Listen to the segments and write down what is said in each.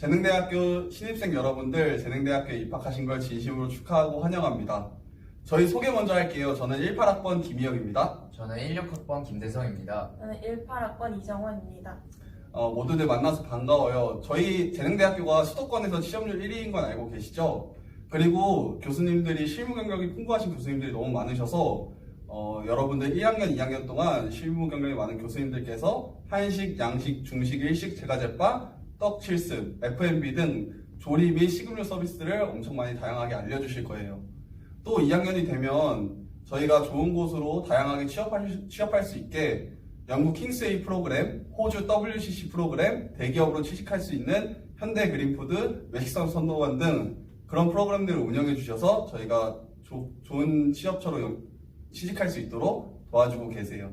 재능대학교 신입생 여러분들 재능대학교에 입학하신 걸 진심으로 축하하고 환영합니다. 저희 소개 먼저 할게요. 저는 18학번 김희혁입니다. 저는 16학번 김대성입니다. 저는 18학번 이정원입니다. 어, 모두들 만나서 반가워요. 저희 재능대학교가 수도권에서 취업률 1위인 건 알고 계시죠? 그리고 교수님들이 실무 경력이 풍부하신 교수님들이 너무 많으셔서 어, 여러분들 1학년, 2학년 동안 실무 경력이 많은 교수님들께서 한식, 양식, 중식, 일식, 제과제빵, 떡 실습, F&B 등 조리 및 식음료 서비스를 엄청 많이 다양하게 알려주실 거예요. 또 2학년이 되면 저희가 좋은 곳으로 다양하게 취업할, 취업할 수 있게 영국 킹스웨이 프로그램, 호주 WCC 프로그램, 대기업으로 취직할 수 있는 현대 그린푸드, 외식성 선도원 등 그런 프로그램들을 운영해 주셔서 저희가 조- 좋은 취업처로 영- 취직할 수 있도록 도와주고 계세요.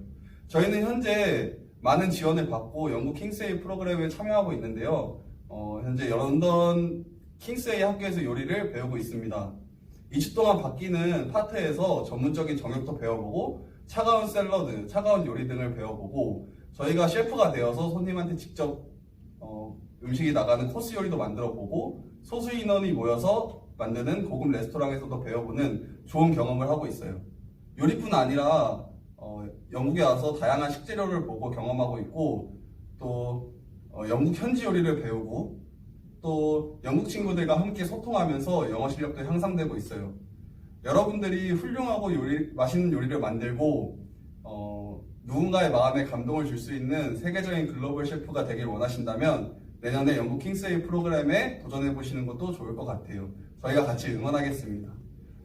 저희는 현재 많은 지원을 받고 영국 킹스웨이 프로그램에 참여하고 있는데요. 어, 현재 런던 킹스웨이 학교에서 요리를 배우고 있습니다. 2주 동안 바뀌는 파트에서 전문적인 정역도 배워보고 차가운 샐러드, 차가운 요리 등을 배워보고 저희가 셰프가 되어서 손님한테 직접 어, 음식이 나가는 코스 요리도 만들어보고 소수 인원이 모여서 만드는 고급 레스토랑에서도 배워보는 좋은 경험을 하고 있어요. 요리뿐 아니라 어, 영국에 와서 다양한 식재료를 보고 경험하고 있고 또 어, 영국 현지 요리를 배우고 또 영국 친구들과 함께 소통하면서 영어 실력도 향상되고 있어요. 여러분들이 훌륭하고 요리, 맛있는 요리를 만들고 어, 누군가의 마음에 감동을 줄 수 있는 세계적인 글로벌 셰프가 되길 원하신다면 내년에 영국 킹스웨이 프로그램에 도전해 보시는 것도 좋을 것 같아요. 저희가 같이 응원하겠습니다.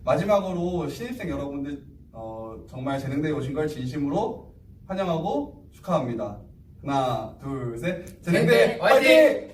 마지막으로 신입생 여러분들 어, 정말 재능대에 오신 걸 진심으로 환영하고 축하합니다. 하나, 둘, 셋. 재능대! 화이팅!